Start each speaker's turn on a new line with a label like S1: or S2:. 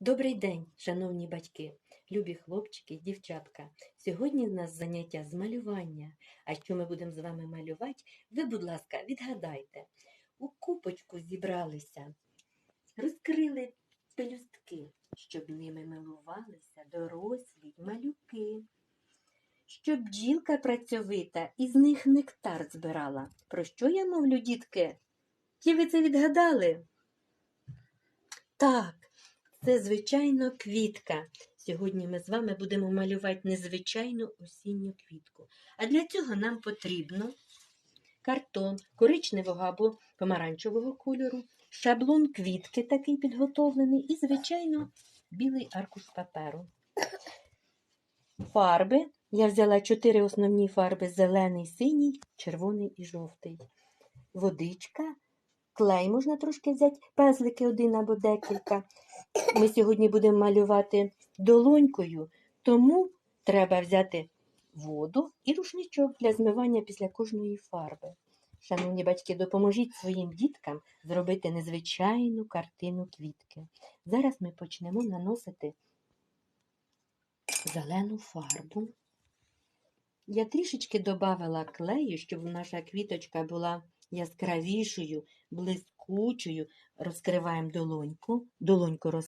S1: Добрий день, шановні батьки, любі хлопчики дівчатка. Сьогодні в нас заняття з малювання. А що ми будемо з вами малювати? Ви, будь ласка, відгадайте. У купочку зібралися, розкрили пелюстки, щоб ними милувалися дорослі малюки. Щоб бджілка працьовита із них нектар збирала. Про що я мовлю, дітки? Чи ви це відгадали? Так, це, звичайно, квітка. Сьогодні ми з вами будемо малювати незвичайну осінню квітку. А для цього нам потрібно картон коричневого або помаранчевого кольору, шаблон квітки такий підготовлений і, звичайно, білий аркуш паперу. Фарби. Я взяла чотири основні фарби: зелений, синій, червоний і жовтий. Водичка, клей можна трошки взяти, пезлики один або декілька. Ми сьогодні будемо малювати долонькою, тому треба взяти воду і рушничок для змивання після кожної фарби. Шановні батьки, допоможіть своїм діткам зробити незвичайну картину квітки. Зараз ми почнемо наносити зелену фарбу. Я трішечки додавала клею, щоб наша квіточка була яскравішою, блискучою. Розкриваємо долоньку, долоньку роз